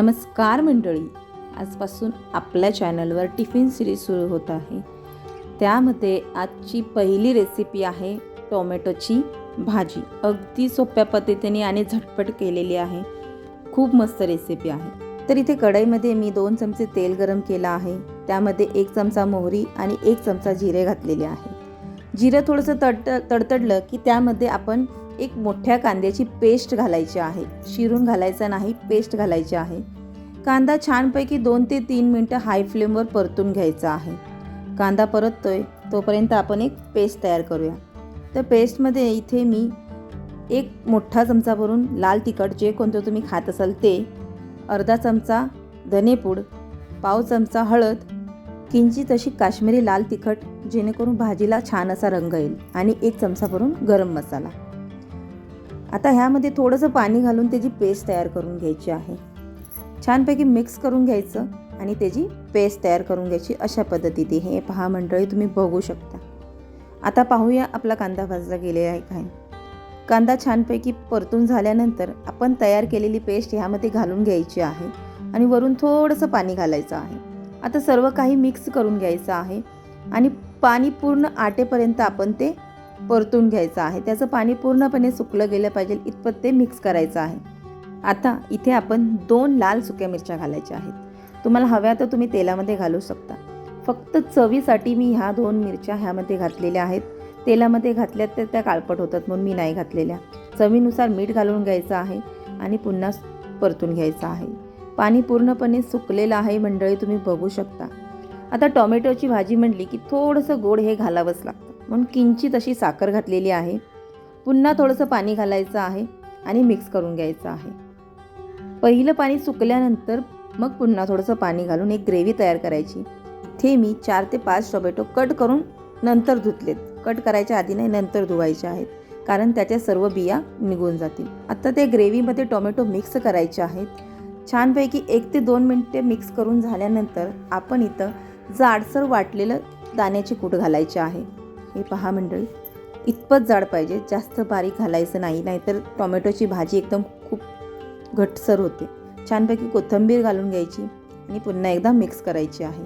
नमस्कार मंडळी. आजपासून आपल्या चॅनलवर टिफिन सिरीज सुरू होत आहे. त्यामध्ये आजची पहिली रेसिपी आहे टोमॅटोची भाजी. अगदी सोप्या पद्धतीने आणि झटपट केलेली आहे. खूप मस्त रेसिपी आहे. तर इथे कढईमध्ये मी दोन चमचे तेल गरम केलं आहे. त्यामध्ये एक चमचा मोहरी आणि एक चमचा जिरे घातलेले आहे. जिरं थोडंसं तडत तडतडलं की त्यामध्ये आपण एक मोठ्या कांद्याची पेस्ट घालायची आहे. शिरून घालायचं नाही पेस्ट घालायची आहे. कांदा छानपैकी दोन ते तीन मिनटं हाय फ्लेमवर परतून घ्यायचा आहे. कांदा परततोय तोपर्यंत आपण एक पेस्ट तयार करूया. तर पेस्टमध्ये इथे मी एक मोठा चमचा भरून लाल तिखट जे कोणतं तुम्ही खात असाल ते अर्धा चमचा धनेपूड पाव चमचा हळद किंचित अशी काश्मीरी लाल तिखट जेणेकरून भाजीला छान असा रंग येईल. आणि एक चमचा भरून गरम मसाला. आता ह्यामध्ये थोडंसं पाणी घालून त्याची पेस्ट तयार करून घ्यायची आहे. छानपैकी मिक्स करून घ्यायचं आणि त्याची पेस्ट तयार करून घ्यायची अशा पद्धतीने. हे पहा मंडळी तुम्ही बघू शकता. आता पाहूया आपला कांदा भाजला गेलेला आहे काय. कांदा छानपैकी परतून झाल्यानंतर आपण तयार केलेली पेस्ट ह्यामध्ये घालून घ्यायची आहे आणि वरून थोडंसं पाणी घालायचं आहे. आता सर्व काही मिक्स करून घ्यायचं आहे आणि पाणी पूर्ण आटेपर्यंत आपण ते परतून घ्यायचं आहे. त्याचं पाणी पूर्णपणे सुकलं गेलं पाहिजे. इतपत ते मिक्स करायचं आहे. आता इथे आपण दोन लाल सुक्या मिरच्या घालायच्या आहेत. तुम्हाला हव्या तर तुम्ही तेलामध्ये घालू शकता. फक्त चवीसाठी मी ह्या दोन मिरच्या ह्यामध्ये घातलेल्या आहेत. तेलामध्ये घातल्या तर त्या काळपट होतात म्हणून मी नाही घातलेल्या. चवीनुसार मीठ घालून घ्यायचं आहे आणि पुन्हा परतून घ्यायचं आहे. पाणी पूर्णपणे सुकलेलं आहे मंडळी तुम्ही बघू शकता. आता टोमॅटोची भाजी म्हटली की थोडंसं गोड हे घालावंच लागतं. म्हणून किंचित अशी साखर घातलेली आहे. पुन्हा थोडंसं पाणी घालायचं आहे आणि मिक्स करून घ्यायचं आहे. पहिलं पाणी सुकल्यानंतर मग पुन्हा थोडंसं पाणी घालून एक ग्रेव्ही तयार करायची. इथे मी चार ते पाच टोमॅटो कट करून नंतर धुतलेत. कट करायच्या आधी नाही नंतर धुवायचे आहेत. कारण त्याच्या सर्व बिया निघून जातील. आता ते ग्रेव्हीमध्ये टोमॅटो मिक्स करायचे आहेत. छानपैकी एक ते दोन मिनटे मिक्स करून झाल्यानंतर आपण इथं जाडसर वाटलेलं दाण्याचे कूट घालायचे आहे. हे पहा मंडळी. इतपत जाड पाहिजे जास्त बारीक घालायचं नाही नाहीतर टोमॅटोची भाजी एकदम खूप घटसर होते. छानपैकी कोथिंबीर घालून घ्यायची आणि पुन्हा एकदा मिक्स करायची आहे.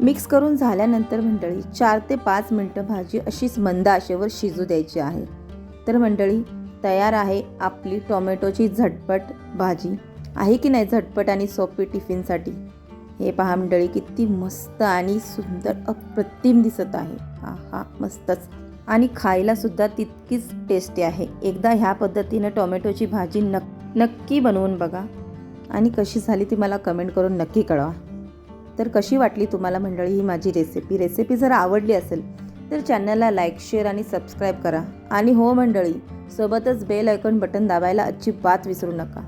मिक्स करून झाल्यानंतर मंडळी चार ते पाच मिनटं भाजी अशीच मंद आशेवर शिजू द्यायची आहे. तर मंडळी तयार आहे आपली टोमॅटोची झटपट भाजी. आहे की नाही झटपट आणि सोपी टिफिनसाठी? हे पहा मंडळी किती मस्त आणि सुंदर अप्रतिम दिसत आहे. हा हा मस्तच. आणि खायला सुद्धा तितकीच टेस्टी आहे. एकदा ह्या पद्धतीनं टोमॅटोची भाजी नक नक्की बनवून बघा. आणि कशी झाली ती मला कमेंट करून नक्की कळवा. तर कशी वाटली तुम्हाला मंडळी ही माझी रेसिपी रेसिपी जर आवडली असेल तर चॅनलला लाईक शेअर आणि सबस्क्राईब करा. आणि हो मंडळी सोबतच बेल आयकॉन बटन दाबायला अजिबात विसरू नका.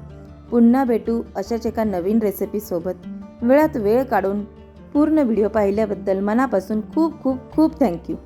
पुन्हा भेटू अशाच एका नवीन रेसिपीसोबत वेळात वेळ काढून पूर्ण व्हिडिओ पाहिल्याबद्दल मनापासून खूप खूप खूप थँक्यू.